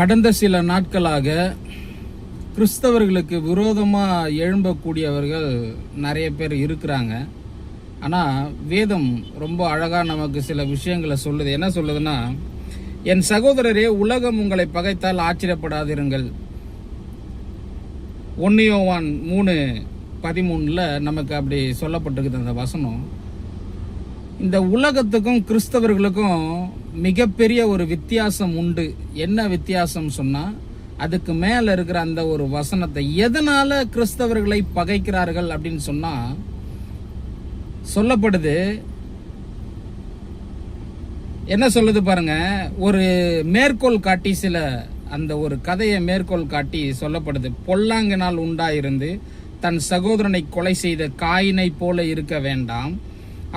கடந்த சில நாட்களாக கிறிஸ்தவர்களுக்கு விரோதமாக எழும்பக்கூடியவர்கள் நிறைய பேர் இருக்கிறாங்க. ஆனால் வேதம் ரொம்ப அழகாக நமக்கு சில விஷயங்களை சொல்லுது. என்ன சொல்லுதுன்னா என் சகோதரரே உலகம் உங்களை பகைத்தால் ஆச்சரியப்படாதிருங்கள். ஒன்னியோவான் மூணு பதிமூணில் நமக்கு அப்படி சொல்லப்பட்டிருக்குது அந்த வசனம். இந்த உலகத்துக்கும் கிறிஸ்தவர்களுக்கும் மிகப்பெரிய ஒரு வித்தியாசம் உண்டு. என்ன வித்தியாசம் சொன்னா அதுக்கு மேல இருக்கிற அந்த ஒரு வசனத்தை எதனால கிறிஸ்தவர்களை பகைக்கிறார்கள்? அப்படின்னு சொன்னா சொல்லப்படுது என்ன சொல்லுது பாருங்க ஒரு மேற்கோள் காட்டி சில அந்த ஒரு கதையை மேற்கோள் காட்டி சொல்லப்படுது பொல்லாங்கினால் உண்டாயிருந்து தன் சகோதரனை கொலை செய்த காயினை போல இருக்க வேண்டாம்.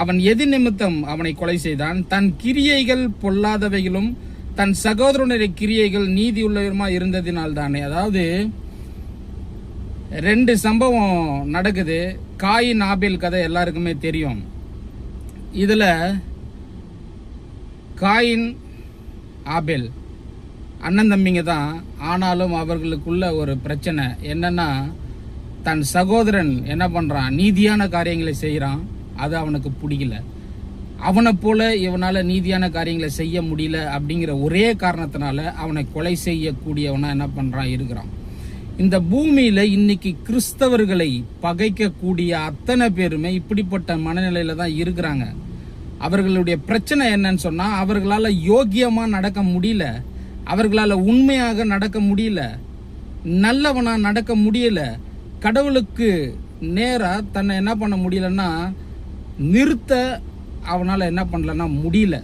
அவன் எது நிமித்தம் அவனை கொலை செய்தான். தன் கிரியைகள் பொல்லாதவைகளும் தன் சகோதரனுடைய கிரியைகள் நீதி உள்ளவருமா இருந்ததினால் தானே. அதாவது ரெண்டு சம்பவம் நடக்குது. காயின் ஆபேல் கதை எல்லாருக்குமே தெரியும். இதில் காயின் ஆபேல் அண்ணன் தம்பிங்க தான். ஆனாலும் அவர்களுக்குள்ள ஒரு பிரச்சனை என்னன்னா தன் சகோதரன் என்ன பண்ணுறான் நீதியான காரியங்களை செய்கிறான் அது அவனுக்கு பிடிக்கல. அவனை போல இவனால் நீதியான காரியங்களை செய்ய முடியல அப்படிங்கிற ஒரே காரணத்தினால அவனை கொலை செய்யக்கூடியவனா என்ன பண்ணுறான் இருக்கிறான். இந்த பூமியில் இன்னைக்கு கிறிஸ்தவர்களை பகைக்கக்கூடிய அத்தனை பேருமே இப்படிப்பட்ட மனநிலையில் தான் இருக்கிறாங்க. அவர்களுடைய பிரச்சனை என்னன்னு சொன்னால் அவர்களால் யோக்கியமாக நடக்க முடியல. அவர்களால் உண்மையாக நடக்க முடியல. நல்லவனாக நடக்க முடியல. கடவுளுக்கு நேராக தன்னை என்ன பண்ண முடியலன்னா நிறுத்த அவனால் என்ன பண்ணலன்னா முடியல.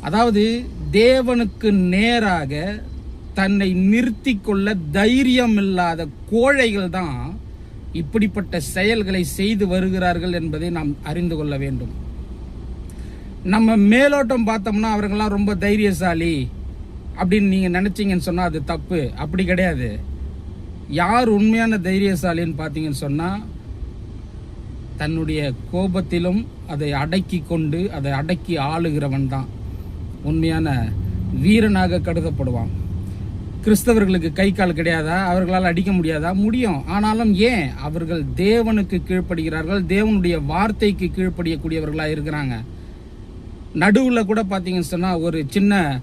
அதாவது தேவனுக்கு நேராக தன்னை நிறுத்தி கொள்ள தைரியம் இல்லாத கோழைகள் தான் இப்படிப்பட்ட செயல்களை செய்து வருகிறார்கள் என்பதை நாம் அறிந்து கொள்ள வேண்டும். நம்ம மேலோட்டம் பார்த்தோம்னா அவர்கள்லாம் ரொம்ப தைரியசாலி அப்படின்னு நீங்கள் நினச்சிங்கன்னு சொன்னால் அது தப்பு. அப்படி கிடையாது. யார் உண்மையான தைரியசாலின்னு பார்த்தீங்கன்னு சொன்னால் தன்னுடைய கோபத்திலும் அதை அடக்கி கொண்டு அதை அடக்கி ஆளுகிறவன் தான். உண்மையான வீரனாக கருதப்படுவான். கிறிஸ்தவர்களுக்கு கை கால் கிடையாதா? அவர்களால் அடிக்க முடியாதா? முடியும். ஆனாலும் ஏன்? அவர்கள் தேவனுக்கு கீழ்ப்படுகிறார்கள். தேவனுடைய வார்த்தைக்கு கீழ்ப்படியக்கூடியவர்களாக இருக்கிறாங்க. நடுவில் கூட பார்த்தீங்கன்னு சொன்னால் ஒரு சின்ன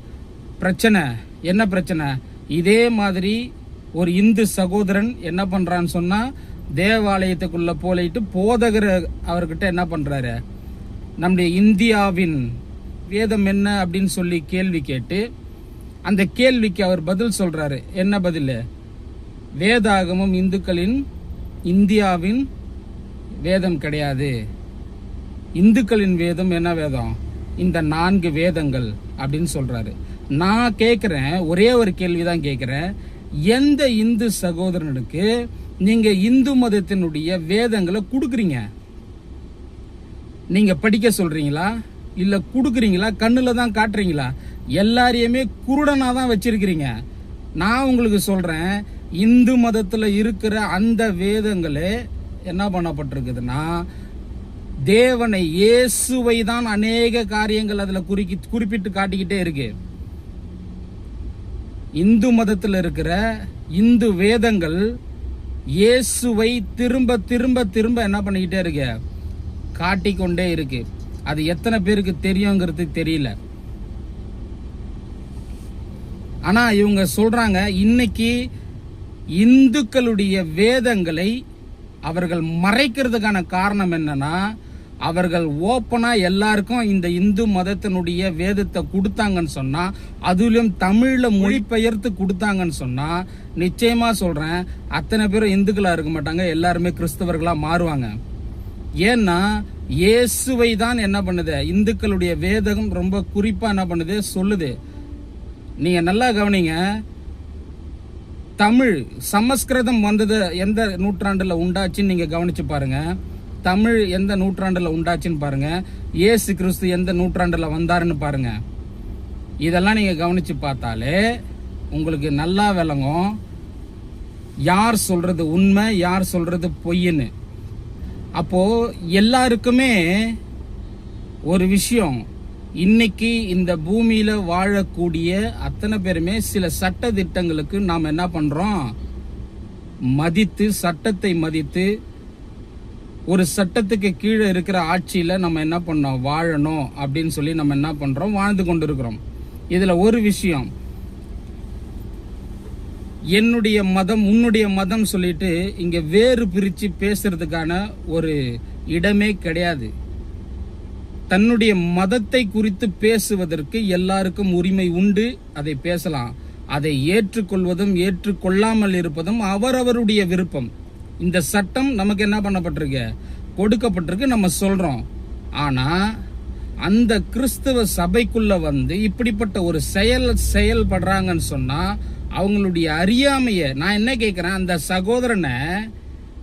பிரச்சனை. என்ன பிரச்சனை? இதே மாதிரி ஒரு இந்து சகோதரன் என்ன பண்ணுறான்னு சொன்னால் தேவாலயத்துக்குள்ளே போலிட்டு போதகர் அவர்கிட்ட என்ன பண்ணுறாரு நம்முடைய இந்தியாவின் வேதம் என்ன அப்படின்னு சொல்லி கேள்வி கேட்டு அந்த கேள்விக்கு அவர் பதில் சொல்கிறாரு என்ன பதில்? வேதாகமம் இந்துக்களின் இந்தியாவின் வேதம் கிடையாது. இந்துக்களின் வேதம் என்ன வேதம்? இந்த நான்கு வேதங்கள் அப்படின்னு சொல்கிறாரு நான் கேட்குறேன் ஒரே ஒரு கேள்வி தான் கேட்குறேன் எந்த இந்து சகோதரனுக்கு நீங்க இந்து மதத்தினுடைய வேதங்களை கொடுக்குறீங்க. நீங்க படிக்க சொல்றீங்களா? இல்ல கொடுக்குறீங்களா? கண்ணுல தான் காட்டுறீங்களா? எல்லாரையுமே குருடனா தான் வச்சிருக்கிறீங்க. நான் உங்களுக்கு சொல்றேன் இந்து மதத்துல இருக்கிற அந்த வேதங்களே என்ன பண்ணப்பட்டிருக்குதுன்னா தேவனை இயேசுவை தான் அநேக காரியங்கள் அதில் குறிக்கி குறிப்பிட்டு காட்டிக்கிட்டே இருக்கு. இந்து மதத்தில் இருக்கிற இந்து வேதங்கள் இயேசுவை திரும்ப திரும்ப திரும்ப என்ன பண்ணிக்கிட்டே இருக்கு? காட்டிக்கொண்டே இருக்கு. அது எத்தனை பேருக்கு தெரியுங்கிறது தெரியல. ஆனா இவங்க சொல்றாங்க இன்னைக்கு இந்துக்களுடைய வேதங்களை அவர்கள் மறைக்கிறதுக்கான காரணம் என்னன்னா அவர்கள் ஓப்பனாக எல்லாருக்கும் இந்த இந்து மதத்தினுடைய வேதத்தை கொடுத்தாங்கன்னு சொன்னால் அதுலேயும் தமிழில் மொழிபெயர்த்து கொடுத்தாங்கன்னு சொன்னால் நிச்சயமாக சொல்கிறேன் அத்தனை பேரும் இந்துக்களாக இருக்க மாட்டாங்க எல்லாருமே கிறிஸ்தவர்களாக மாறுவாங்க. ஏன்னா இயேசுவை தான் என்ன பண்ணுது? இந்துக்களுடைய வேதகம் ரொம்ப குறிப்பாக என்ன பண்ணுது? சொல்லுது. நீங்கள் நல்லா கவனிங்க. தமிழ் சமஸ்கிருதம் வந்தது எந்த நூற்றாண்டில் உண்டாச்சுன்னு நீங்கள் கவனிச்சு பாருங்கள் தமிழ் எந்த நூற்றாண்டில் உண்டாச்சுன்னு பாருங்க. ஏசு கிறிஸ்து எந்த நூற்றாண்டில் வந்தாருன்னு பாருங்க. இதெல்லாம் நீங்கள் கவனித்து பார்த்தாலே உங்களுக்கு நல்லா விளங்கும். யார் சொல்கிறது உண்மை யார் சொல்கிறது பொய்ன்னு. அப்போது எல்லாருக்குமே ஒரு விஷயம். இன்னைக்கு இந்த பூமியில் வாழக்கூடிய அத்தனை பேருமே சில சட்ட திட்டங்களுக்கு நாம் என்ன பண்ணுறோம் மதித்து சட்டத்தை மதித்து ஒரு சட்டத்துக்கு கீழே இருக்கிற ஆட்சியில் நம்ம என்ன பண்ணோம்? வாழணும் அப்படின்னு சொல்லி நம்ம என்ன பண்ணுறோம் வாழ்ந்து கொண்டிருக்கிறோம். இதில் ஒரு விஷயம். என்னுடைய மதம் உன்னுடைய மதம் சொல்லிட்டு இங்கே வேறு பிரித்து பேசுறதுக்கான ஒரு இடமே கிடையாது. தன்னுடைய மதத்தை குறித்து பேசுவதற்கு எல்லாருக்கும் உரிமை உண்டு. அதை பேசலாம். அதை ஏற்றுக்கொள்வதும் ஏற்றுக்கொள்ளாமல் இருப்பதும் அவரவருடைய விருப்பம். இந்த சட்டம் நமக்கு என்ன பண்ணப்பட்டிருக்கு? கொடுக்கப்பட்டிருக்கு நம்ம சொல்றோம். ஆனா அந்த கிறிஸ்தவ சபைக்குள்ள வந்து இப்படிப்பட்ட ஒரு செயல் செயல்படுறாங்கன்னு சொன்னா அவங்களுடைய அறியாமைய நான் என்ன கேட்கிறேன் அந்த சகோதரனை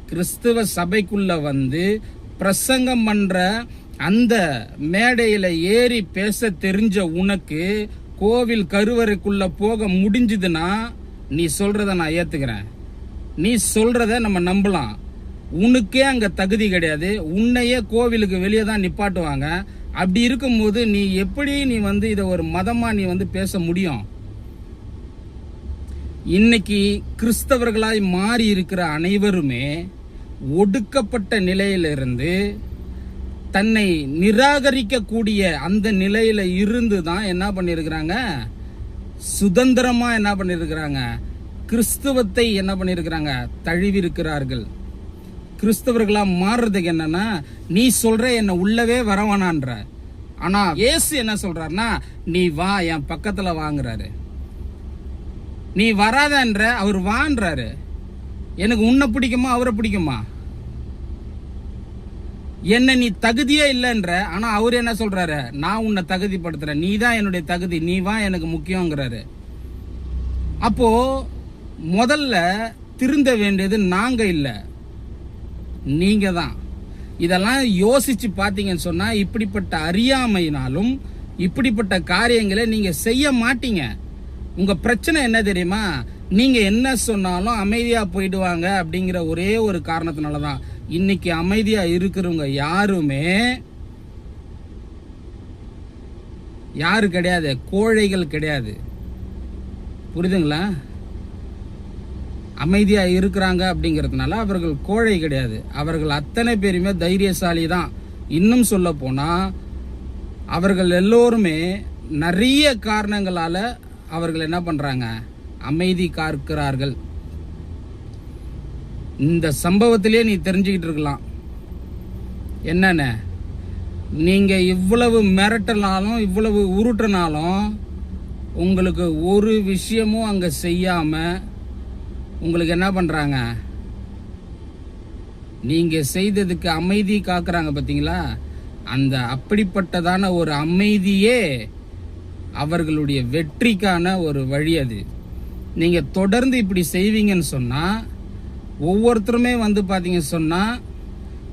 கிறிஸ்தவ சபைக்குள்ள வந்து பிரசங்கம் பண்ற அந்த மேடையில ஏறி பேச தெரிஞ்ச உனக்கு கோவில் கருவறைக்குள்ள போக முடிஞ்சதுன்னா நீ சொல்றத நான் ஏத்துக்கிறேன். நீ சொல்றத நம்ம நம்பலாம். உனக்கே அங்க தகுதி கிடையாது. உன்னையே கோவிலுக்கு வெளியே தான் நிப்பாட்டுவாங்க. அப்படி இருக்கும்போது நீ எப்படி நீ வந்து இதை ஒரு மதமா நீ வந்து பேச முடியும்? இன்னைக்கு கிறிஸ்தவர்களாய் மாறி இருக்கிற அனைவருமே ஒடுக்கப்பட்ட நிலையிலிருந்து தன்னை நிராகரிக்கக்கூடிய அந்த நிலையில இருந்து தான் என்ன பண்ணியிருக்கிறாங்க? சுதந்திரமா என்ன பண்ணியிருக்கிறாங்க? கிறிஸ்துவத்தை என்ன பண்ணியிருக்கிறாங்க? தழுவிருக்கிறார்கள் கிறிஸ்தவர்களாக மாறுறதுக்கு என்னன்னா நீ சொல்ற என்ன உள்ளவே வரவானான்ற. ஆனா இயேசு என்ன சொல்றாருன்னா நீ வா என் பக்கத்துல வாங்குறாரு. நீ வராதன்ற அவர் வான்றாரு. எனக்கு உன்னை பிடிக்குமா அவரை பிடிக்குமா? என்ன நீ தகுதியே இல்லைன்ற. ஆனா அவர் என்ன சொல்றாரு? நான் உன்னை தகுதிப்படுத்துறேன். நீ தான் என்னுடைய தகுதி. நீ வா எனக்கு முக்கியங்கிறாரு அப்போ முதல்ல திருந்த வேண்டியது நாங்கள் இல்லை. நீங்கள் தான். இதெல்லாம் யோசித்து பார்த்தீங்கன்னு சொன்னால் இப்படிப்பட்ட அறியாமையினாலும் இப்படிப்பட்ட காரியங்களை நீங்கள் செய்ய மாட்டீங்க. உங்கள் பிரச்சனை என்ன தெரியுமா? நீங்கள் என்ன சொன்னாலும் அமைதியாக போயிடுவாங்க அப்படிங்கிற ஒரே ஒரு காரணத்தினால தான் இன்னைக்கு அமைதியாக இருக்கிறவங்க யாருமே யாரு கிடையாது கோழைகள் கிடையாது. புரியுதுங்களா? அமைதியாக இருக்கிறாங்க அப்படிங்கிறதுனால அவர்கள் கோழை கிடையாது. அவர்கள் அத்தனை பேருமே தைரியசாலி தான் இன்னும் சொல்ல போனால் அவர்கள் எல்லோருமே நிறைய காரணங்களால் அவர்கள் என்ன பண்ணுறாங்க அமைதி காக்கிறார்கள். இந்த சம்பவத்திலே நீ தெரிஞ்சுக்கிட்டு இருக்கலாம். என்னென்ன? நீங்கள் இவ்வளவு மிரட்டினாலும் இவ்வளவு உருட்டுனாலும் உங்களுக்கு ஒரு விஷயமும் அங்கே செய்யாமல் உங்களுக்கு என்ன பண்ணுறாங்க நீங்கள் செய்ததுக்கு அமைதி காக்குறாங்க பார்த்தீங்களா அந்த அப்படிப்பட்டதான ஒரு அமைதியே அவர்களுடைய வெற்றிக்கான ஒரு வழி அது. நீங்கள் தொடர்ந்து இப்படி செய்வீங்கன்னு சொன்னால் ஒவ்வொருத்தருமே வந்து பார்த்தீங்க சொன்னால்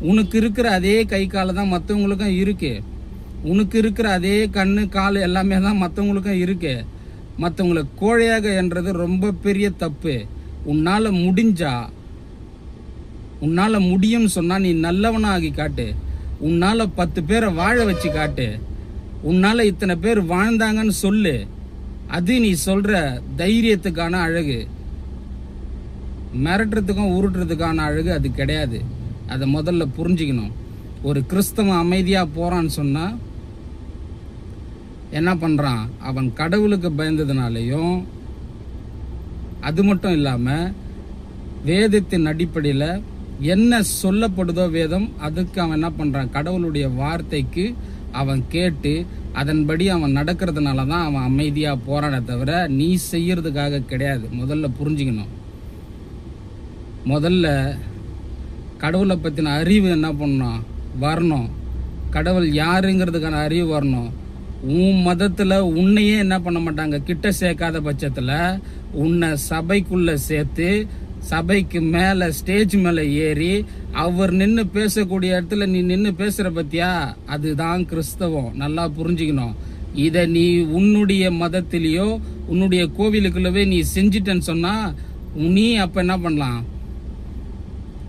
உனக்கு இருக்கிற அதே கை காலை தான் மற்றவங்களுக்கும் இருக்கு. உனக்கு இருக்கிற அதே கண்ணு கால் எல்லாமே தான் மற்றவங்களுக்கும் இருக்கு. மற்றவங்களை கோழையாக என்றது ரொம்ப பெரிய தப்பு. உன்னால் முடிஞ்சா உன்னால் முடியும்னு சொன்னால் நீ நல்லவனாகி காட்டு. உன்னால் பத்து பேரை வாழ வச்சு காட்டு. உன்னால் இத்தனை பேர் வாழ்ந்தாங்கன்னு சொல்லு. அது நீ சொல்கிற தைரியத்துக்கான அழகு. மிரட்டுறதுக்கும் உருட்டுறதுக்கான அழகு அது கிடையாது. அதை முதல்ல புரிஞ்சுக்கணும். ஒரு கிறிஸ்தவ அமைதியாக போகிறான்னு சொன்னால் என்ன பண்ணுறான் அவன் கடவுளுக்கு பயந்ததுனாலையும் அது மட்டும் இல்லாமல் வேதத்தின் அடிப்படையில் என்ன சொல்லப்படுதோ வேதம் அதுக்கு அவன் என்ன பண்ணுறான் கடவுளுடைய வார்த்தைக்கு அவன் கேட்டு அதன்படி அவன் நடக்கிறதுனால தான் அவன் அமைதியாக போறானே தவிர நீ செய்யறதுக்காக கிடையாது. முதல்ல புரிஞ்சுக்கணும். முதல்ல கடவுளை பற்றின அறிவு என்ன பண்ணணும் வரணும். கடவுள் யாருங்கிறதுக்கான அறிவு வரணும். உன் மதத்தில் உன்னையே என்ன பண்ண மாட்டாங்க? கிட்ட சேர்க்காத பட்சத்தில் உன்னை சபைக்குள்ள சேர்த்து சபைக்கு மேலே ஸ்டேஜ் மேலே ஏறி அவர் நின்று பேசக்கூடிய இடத்துல நீ நின்று பேசுகிற பத்தியா? அதுதான் கிறிஸ்தவம். நல்லா புரிஞ்சுக்கணும். இதை நீ உன்னுடைய மதத்திலேயோ உன்னுடைய கோவிலுக்குள்ளவே நீ செஞ்சிட்டேன்னு சொன்னா நீ அப்ப என்ன பண்ணலாம்?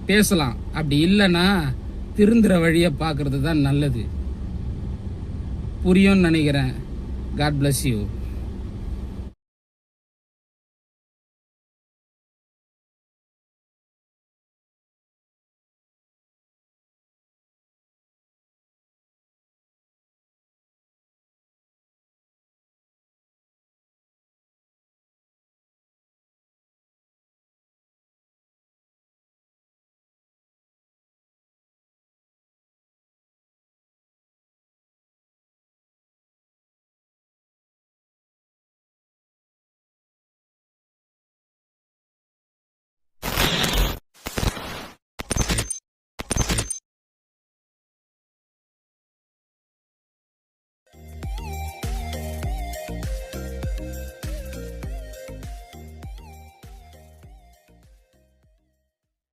பேசலாம். அப்படி இல்லைன்னா திருந்துற வழியை பார்க்கறது தான் நல்லது. புரியும்னு நினைக்கிறேன். God bless you